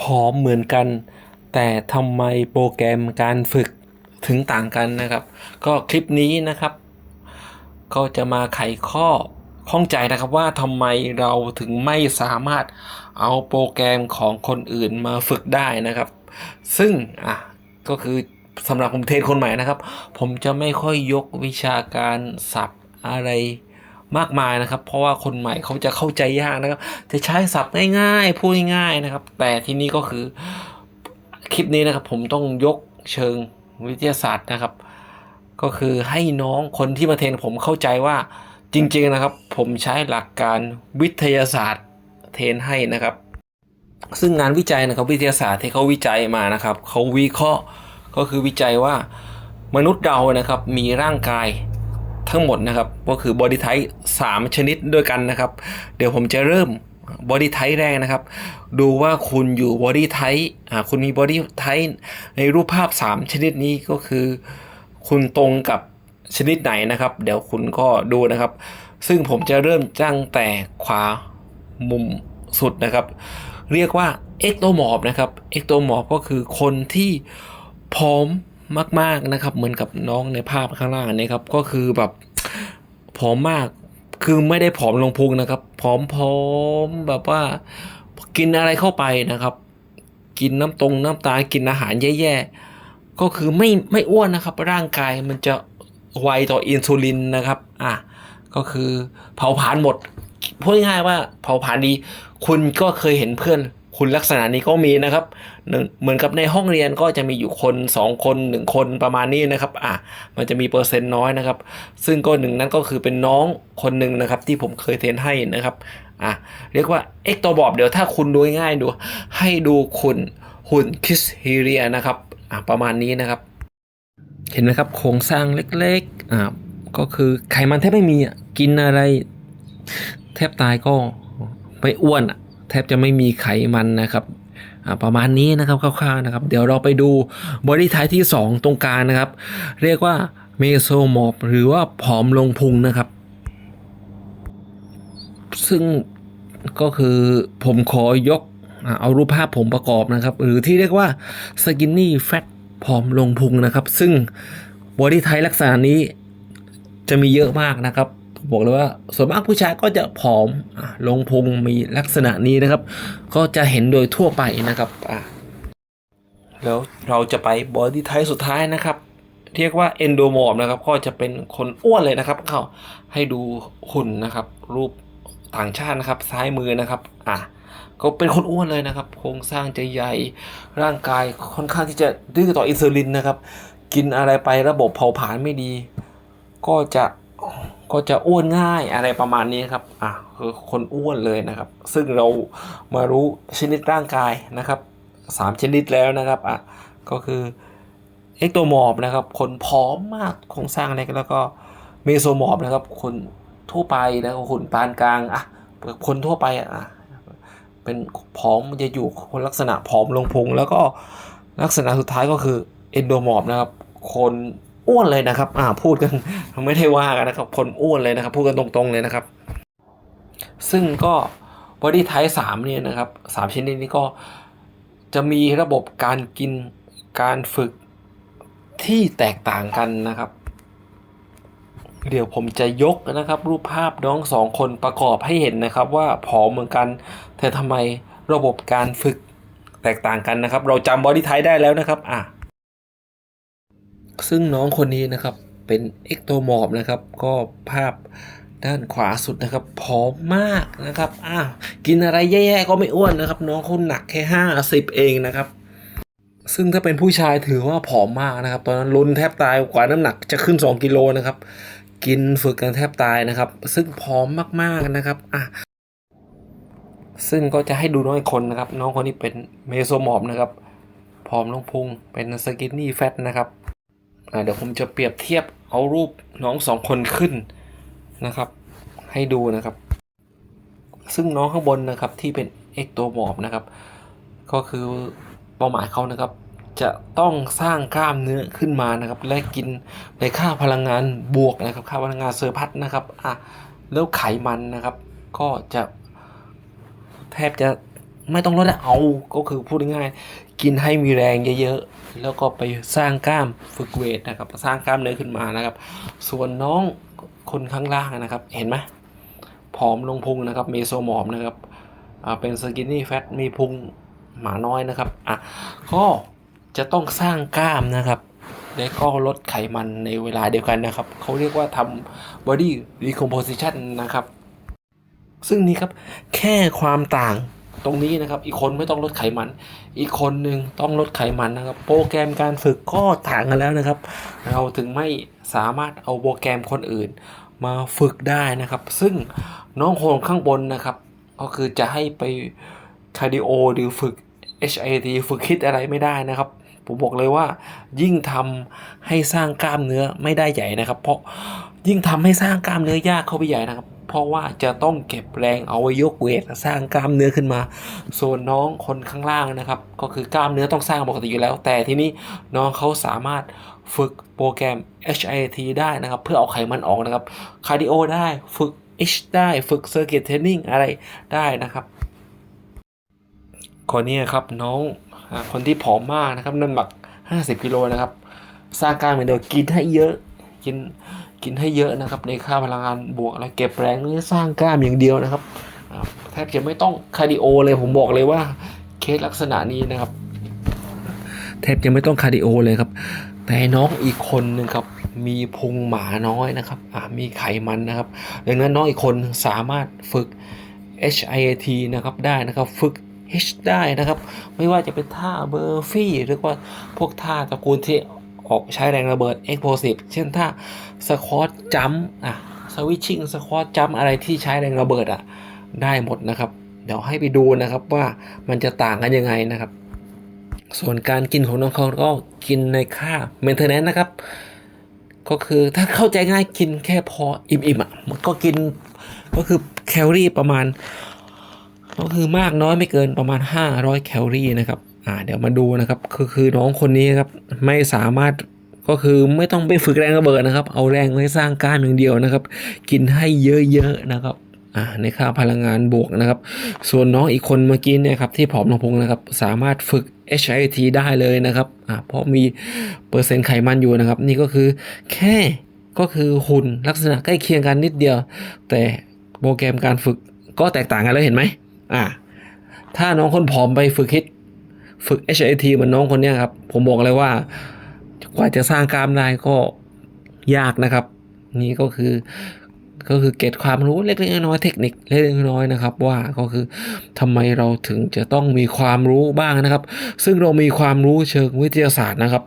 พร้อมเหมือนกัน แต่ทำไมโปรแกรมการฝึกถึงต่างกันนะครับ ก็คลิปนี้นะครับ ก็จะมาไขข้อข้องใจนะครับว่าทำไมเราถึงไม่สามารถเอาโปรแกรมของคนอื่นมาฝึกได้นะครับ ซึ่งอะก็คือสำหรับผมเทรนคนใหม่นะครับ ผมจะไม่ค่อยยกวิชาการศัพท์อะไร มากมายนะครับ เพราะว่าคนใหม่เขาจะเข้าใจยากนะครับ จะใช้ศัพท์ง่ายๆ พูดง่ายๆนะครับ แต่ที่นี่ก็คือคลิปนี้นะครับ ผมต้องยกเชิงวิทยาศาสตร์นะครับ ก็คือให้น้องคนที่มาเทรนผมเข้าใจว่าจริงๆนะครับ ผมใช้หลักการวิทยาศาสตร์เทรนให้นะครับ ซึ่งงานวิจัยนะครับ วิทยาศาสตร์ที่เขาวิจัยมานะครับเขาวิเคราะห์ก็คือวิจัยว่ามนุษย์เรานะครับมีร่างกาย ทั้งหมดนะครับก็คือบอดี้ไทป์สามชนิดด้วยกันนะครับ เดี๋ยวผมจะเริ่มบอดี้ไทป์แรกนะครับ ดูว่าคุณอยู่บอดี้ไทป์อ่าคุณมีบอดี้ไทป์ในรูปภาพ 3 ชนิดนี้ก็คือ คุณตรงกับชนิดไหนนะครับ เดี๋ยวคุณก็ดูนะครับ ซึ่งผมจะเริ่มตั้งแต่ขวามุมสุดนะครับ เรียกว่าเอ็กโตมอร์ฟนะครับเอ็กโตมอร์ฟก็คือคนที่พร้อม มาก ๆนะครับ เหมือนกับน้องในภาพข้างล่างนี้ครับ ก็คือแบบผอมมากคือไม่ได้ผอมลงพุงนะครับผอมพร้อมแบบว่า กินอะไรเข้าไปนะครับ กินน้ำตรงน้ำตาลกินอาหารแย่ๆก็คือไม่ไม่อ้วนนะครับ ร่างกายมันจะไวต่ออินซูลินนะครับ อะก็คือเผาผลาญหมดพูดง่ายๆว่าเผาผลาญดี คุณก็เคยเห็นเพื่อน คุณลักษณะนี้ก็มีนะครับเหมือนกับในห้องเรียนก็จะมีอยู่คนสองคนหนึ่งคนประมาณนี้นะครับอะมันจะมีเปอร์เซ็นต์น้อยนะครับ ซึ่งก็หนึ่งนั้นก็คือเป็นน้องคนหนึ่งนะครับ ที่ผมเคยเทรนให้นะครับอะเรียกว่าเอ็กโตบอบเดี๋ยวถ้าคุณดูง่ายๆดู ให้ดูคุณหุ่นคิสฮีเรียนะครับอะประมาณนี้นะครับ เห็นไหมครับโครงสร้างเล็กๆอ่าก็คือไขมันแทบไม่มีอะกินอะไร แทบตายก็ไม่อ้วนอะ แทบจะไม่มีไขมันนะครับประมาณนี้นะครับคร่าวๆนะครับ เดี๋ยวเราไปดูบอดี้ไทป์ที่ 2 ตรงกลางนะครับ เรียกว่าเมโซมอร์ฟหรือว่าผอมลงพุงนะครับ ซึ่งก็คือผมขอยกเอารูปภาพผมประกอบนะครับ หรือที่เรียกว่า skinny fat ผอมลงพุงนะครับ ซึ่งบอดี้ไทป์ลักษณะนี้จะมีเยอะมากนะครับ บอกเลยว่าส่วนมากผู้ชายก็จะผอมอลงพุงมีลักษณะนี้นะครับ ก็จะเห็นโดยทั่วไปนะครับอะแล้วเราจะไปบอดี้ไทป์สุดท้ายนะครับเรียกว่าเอนโดมอร์ฟนะครับก็จะเป็นคนอ้วนเลยนะครับเขาให้ดูหุ่นนะครับ รูปต่างชาตินะครับ ซ้ายมือนะครับอะก็เป็นคนอ้วนเลยนะครับ โครงสร้างจะใหญ่ร่างกายค่อนข้างที่จะดื้อต่ออินซูลินนะครับ กินอะไรไประบบเผาผลาญไม่ดี ก็จะ ก็จะอ้วนง่ายอะไรประมาณนี้ครับอะคือคนอ้วนเลยนะครับ ซึ่งเรามารู้ชนิดร่างกายนะครับสามชนิดแล้วนะครับอะก็คือเอ็กโตมอร์ฟนะครับ คนผอมมากโครงสร้างเล็กแล้วก็เมโซมอร์ฟนะครับ คนทั่วไปแล้วก็หุ่นปานกลางอะคนทั่วไปอะเป็นผอมจะอยู่คนลักษณะผอมลงพุงแล้วก็ลักษณะสุดท้ายก็คือเอนโดมอร์ฟนะครับ คน อ้วนเลยนะครับ อ่าพูดกันไม่ได้ว่ากันนะครับ คนอ้วนเลยนะครับ พูดกันตรงๆเลยนะครับ ซึ่งก็บอดี้ไทป์สามเนี่ยนะครับสามชนิดนี้ก็จะมีระบบการกินการฝึกที่แตกต่างกันนะครับ เดี๋ยวผมจะยกนะครับ รูปภาพน้องสองคนประกอบให้เห็นนะครับว่าผอมเหมือนกัน แต่ทำไมระบบการฝึกแตกต่างกันนะครับ เราจำบอดี้ไทป์ได้แล้วนะครับ อะ ซึ่งน้องคนนี้นะครับเป็นเอ็กโตมอร์ฟนะครับ ก็ภาพด้านขวาสุดนะครับผอมมากนะครับอะกินอะไรแย่ๆก็ไม่อ้วนนะครับ น้องเขาหนักแค่ห้าสิบเองนะครับ ซึ่งถ้าเป็นผู้ชายถือว่าผอมมากนะครับ ตอนนั้นลุนแทบตายกว่าน้ำหนักจะขึ้น 2 กิโลนะครับ กินฝึกกันแทบตายนะครับ ซึ่งผอมมากๆนะครับอะซึ่งก็จะให้ดูน้องคนนะครับ น้องคนนี้เป็นเมโซมอร์ฟนะครับผอมลงพุงเป็นสกินนี่แฟตนะครับ เดี๋ยวผมจะเปรียบเทียบเอารูปน้องสองคนขึ้นนะครับ ให้ดูนะครับ ซึ่งน้องข้างบนนะครับที่เป็นเอ็กโตมอร์ฟนะครับ ก็คือเป้าหมายเขานะครับ จะต้องสร้างกล้ามเนื้อขึ้นมานะครับ และกินในค่าพลังงานบวกนะครับ ค่าพลังงานเซอร์พัดนะครับอะแล้วไขมันนะครับ ก็จะแทบจะ ไม่ต้องลดอะเอาก็คือพูดง่ายๆกินให้มีแรงเยอะๆแล้วก็ไปสร้างกล้ามฝึกเวทนะครับ สร้างกล้ามเนื้อขึ้นมานะครับ ส่วนน้องคนข้างล่างนะครับ เห็นไหมผอมลงพุงนะครับเมโซมอมนะครับเป็นสกินนี่แฟตมีพุงหมาน้อยนะครับอะก็จะต้องสร้างกล้ามนะครับและก็ลดไขมันในเวลาเดียวกันนะครับ เขาเรียกว่าทำ body recomposition นะครับ ซึ่งนี่ครับแค่ความต่าง ตรงนี้นะครับ อีกคนไม่ต้องลดไขมัน อีกคนหนึ่งต้องลดไขมันนะครับ โปรแกรมการฝึกก็ต่างกันแล้วนะครับ เราถึงไม่สามารถเอาโปรแกรมคนอื่นมาฝึกได้นะครับ ซึ่งน้องคนข้างบนนะครับ ก็คือจะให้ไปคาร์ดิโอหรือฝึก HIT ฝึกคิดอะไรไม่ได้นะครับ ผมบอกเลยว่ายิ่งทำให้สร้างกล้ามเนื้อไม่ได้ใหญ่นะครับ เพราะยิ่งทำให้สร้างกล้ามเนื้อยากเข้าไปใหญ่นะครับ เพราะว่าจะต้องเก็บแรงเอาไว้ยกเวทสร้างกล้ามเนื้อขึ้นมา ส่วนน้องคนข้างล่างนะครับ ก็คือกล้ามเนื้อต้องสร้างปกติอยู่แล้ว แต่ที่นี้น้องเขาสามารถฝึกโปรแกรม HIIT ได้นะครับ เพื่อเอาไขมันออกนะครับคาร์ดิโอได้ฝึก H ได้ฝึกเซอร์กิตเทรนนิ่งอะไรได้นะครับคนนี้ครับน้องคนที่ผอมมากนะครับน้ำหนัก 50กิโลนะครับสร้างกล้ามเหมือนเดิมกินให้เยอะ กินกินให้เยอะนะครับ ในค่าพลังงานบวกแล้วเก็บแรงนี่สร้างกล้ามอย่างเดียวนะครับแทบจะไม่ต้องคาร์ดิโอเลยผมบอกเลยว่าเคสลักษณะนี้นะครับ แทบจะไม่ต้องคาร์ดิโอเลยครับ แต่น้องอีกคนหนึ่งครับมีพุงหมาน้อยนะครับมีไขมันนะครับดังนั้นน้องอีกคนสามารถฝึก HIIT นะครับได้นะครับฝึก H ได้นะครับ ไม่ว่าจะเป็นท่าเบอร์ฟี่หรือว่าพวกท่าตระกูลที่ ออกใช้แรงระเบิด explosive เช่นท่าสควอตจัมอะสวิตชิ่งสควอตจัมอะไรที่ใช้แรงระเบิดอะได้หมดนะครับ เดี๋ยวให้ไปดูนะครับว่ามันจะต่างกันยังไงนะครับ ส่วนการกินของน้องเขาก็กินในค่า maintenance นะครับ ก็คือถ้าเข้าใจง่ายกินแค่พออิ่มๆอะมันก็กินก็คือแคลอรี่ประมาณ ก็คือมากน้อยไม่เกินประมาณ 500 แคลอรี่นะครับ อ่าเดี๋ยวมาดูนะครับคือคือน้องคนนี้ครับไม่สามารถก็คือไม่ต้องไปฝึกแรงระเบิดนะครับ เอาแรงไว้สร้างกล้ามอย่างเดียวนะครับ กินให้เยอะๆนะครับ่าในค่าพลังงานบวกนะครับ ส่วนน้องอีกคนเมื่อกี้เนี่ยครับที่ผอมลงพุงนะครับ สามารถฝึก HIIT ได้เลยนะครับอ่าเพราะมีเปอร์เซ็นต์ไขมันอยู่นะครับ นี่ก็คือแค่ก็คือหุ่นลักษณะใกล้เคียงกันนิดเดียว แต่โปรแกรมการฝึกก็แตกต่างกันแล้วเห็นไหมอ่าถ้าน้องคนผอมไปฝึกฮิต ฝึก HIT เหมือนน้องคนนี้ครับ ผมบอกเลยว่ากว่าจะสร้างกล้ามได้ก็ยากนะครับ นี่ก็คือก็คือเก็ตความรู้เล็กๆน้อยๆเทคนิคเล็กๆน้อยๆนะครับ ว่าก็คือทำไมเราถึงจะต้องมีความรู้บ้างนะครับ ซึ่งเรามีความรู้เชิงวิทยาศาสตร์นะครับ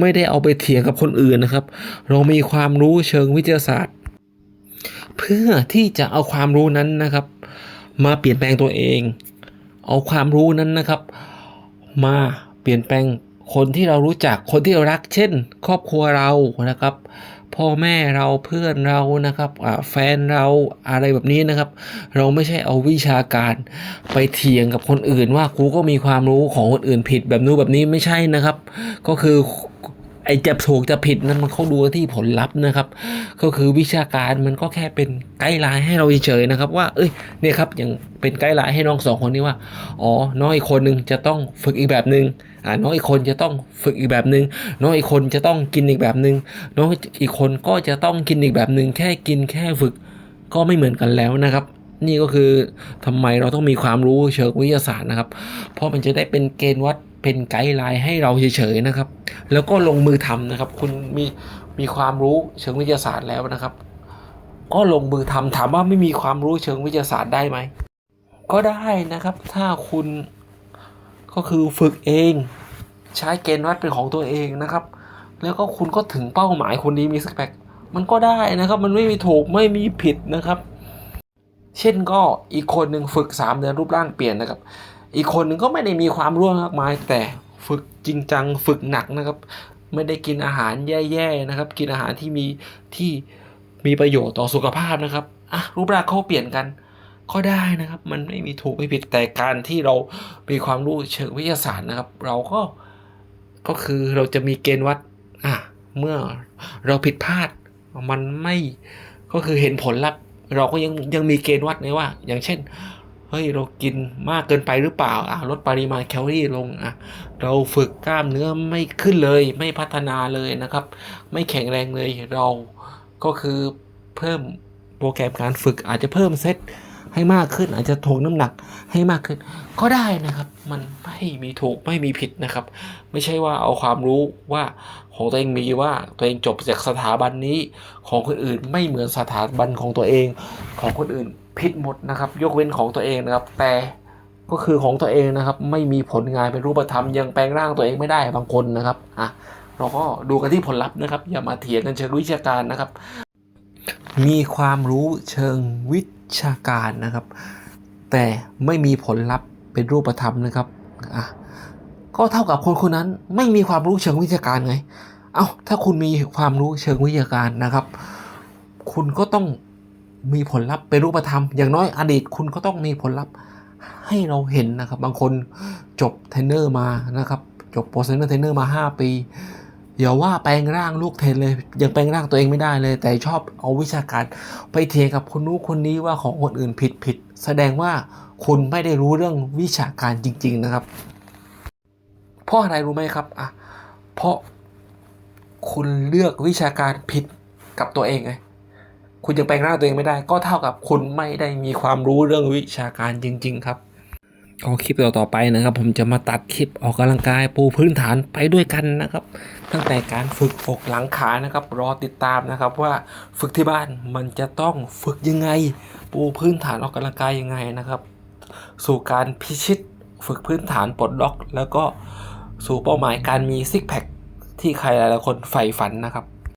ไม่ได้เอาไปเถียงกับคนอื่นนะครับ เรามีความรู้เชิงวิทยาศาสตร์ เพื่อที่จะเอาความรู้นั้นนะครับ มาเปลี่ยนแปลงตัวเอง เอาความรู้นั้นนะครับ มาเปลี่ยนแปลงคนที่เรารู้จักคนที่เรารัก เช่น ครอบครัวเรานะครับ พ่อแม่เราเพื่อนเรานะครับแฟนเราอะไรแบบนี้นะครับ เราไม่ใช่เอาวิชาการไปเถียงกับคนอื่นว่ากูก็มีความรู้ของคนอื่นผิดแบบนู้นแบบนี้ไม่ใช่นะครับ ก็คือ ไอ้จะถูกจะผิดนั้นมันเขาดูที่ผลลัพธ์นะครับ ก็คือวิชาการมันก็แค่เป็นไกด์ไลน์ให้เราเฉยๆนะครับว่าเอ้ยเนี่ยครับอย่างเป็นไกด์ไลน์ให้น้องสองคนนี้ว่าอ๋อน้องอีกคนหนึ่งจะต้องฝึกอีกแบบหนึ่งอ่าน้องอีกคนจะต้องฝึกอีกแบบหนึ่งน้องอีกคนจะต้องกินอีกแบบหนึ่งน้องอีกคนก็จะต้องกินอีกแบบหนึ่งแค่กินแค่ฝึกก็ไม่เหมือนกันแล้วนะครับนี่ก็คือทำไมเราต้องมีความรู้เชิงวิทยาศาสตร์นะครับ เพราะมันจะได้เป็นเกณฑ์วัด เป็นไกด์ไลน์ให้เราเฉยๆนะครับ แล้วก็ลงมือทำนะครับ คุณมีมีความรู้เชิงวิทยาศาสตร์แล้วนะครับ ก็ลงมือทำถามว่าไม่มีความรู้เชิงวิทยาศาสตร์ได้ไหมก็ได้นะครับ ถ้าคุณก็คือฝึกเอง ใช้เกณฑ์วัดเป็นของตัวเองนะครับ แล้วก็คุณก็ถึงเป้าหมายคนนี้มีสกแพคมันก็ได้นะครับ มันไม่มีถูกไม่มีผิดนะครับ เช่นก็อีกคนหนึ่งฝึก 3 เดือนรูปร่างเปลี่ยนนะครับ อีกคนหนึ่งก็ไม่ได้มีความรู้มากมาย แต่ฝึกจริงจังฝึกหนักนะครับ ไม่ได้กินอาหารแย่ๆนะครับ กินอาหารที่มีที่มีประโยชน์ต่อสุขภาพนะครับอะรูปร่างเขาเปลี่ยนกันก็ได้นะครับ มันไม่มีถูกไม่ผิดแต่การที่เรามีความรู้เชิงวิทยาศาสตร์นะครับ เราก็ก็คือเราจะมีเกณฑ์วัดอะเมื่อเราผิดพลาดมันไม่ก็คือเห็นผลลัพธ์เราก็ยังยังมีเกณฑ์วัดไงว่า อย่างเช่น เฮ้ยเรากินมากเกินไปหรือเปล่าอะลดปริมาณแคลอรี่ลงอะเราฝึกกล้ามเนื้อไม่ขึ้นเลยไม่พัฒนาเลยนะครับ ไม่แข็งแรงเลยเราก็คือเพิ่มโปรแกรมการฝึกอาจจะเพิ่มเซตให้มากขึ้นอาจจะถ่วงน้ำหนักให้มากขึ้น ก็ได้นะครับ มันไม่มีถูกไม่มีผิดนะครับ ไม่ใช่ว่าเอาความรู้ว่า ของตัวเองมีว่าตัวเองจบจากสถาบันนี้ ของคนอื่นไม่เหมือนสถาบันของตัวเอง ของคนอื่นผิดหมดนะครับ ยกเว้นของตัวเองนะครับ แต่ก็คือของตัวเองนะครับ ไม่มีผลงานเป็นรูปธรรมยังแปลงร่างตัวเองไม่ได้บางคนนะครับอะเราก็ดูกันที่ผลลัพธ์นะครับ อย่ามาเถียงกันเชิงวิชาการนะครับ มีความรู้เชิงวิชาการนะครับ แต่ไม่มีผลลัพธ์เป็นรูปธรรมนะครับอะ ก็เท่ากับคนคนนั้นไม่มีความรู้เชิงวิชาการไง เอา้าถ้าคุณมีความรู้เชิงวิทยาการนะครับ คุณก็ต้องมีผลลัพธ์เป็นรูปธรรม อย่างน้อยอดีตคุณก็ต้องมีผลลัพธ์ให้เราเห็นนะครับ บางคนจบเทรนเนอร์มานะครับ จบโปรเซนเนอร์เทรนเนอร์มา 5 ปีอย่าว่าแปลงร่างลูกเทรนเลย ยังแปลงร่างตัวเองไม่ได้เลย แต่ชอบเอาวิชาการไปเถียงกับคนนู้คนนี้ว่าของคนอื่นผิดผิด แสดงว่าคุณไม่ได้รู้เรื่องวิชาการจริง ๆ นะครับ เพราะอะไรรู้ไหมครับอะเพราะคุณเลือกวิชาการผิดกับตัวเองไงคุณยังแปลงร่างตัวเองไม่ได้ ก็เท่ากับคุณไม่ได้มีความรู้เรื่องวิชาการจริง ๆ ครับก็คลิปต่อๆไปนะครับ ผมจะมาตัดคลิปออกกำลังกายปูพื้นฐานไปด้วยกันนะครับ ตั้งแต่การฝึกอกหลังขานะครับ รอติดตามนะครับว่าฝึกที่บ้านมันจะต้องฝึกยังไง ปูพื้นฐานออกกำลังกายยังไงนะครับ สู่การพิชิตฝึกพื้นฐานปลดล็อก แล้วก็ สู่เป้าหมายการมีซิกแพคที่ใครหลายๆคนใฝ่ฝันนะครับ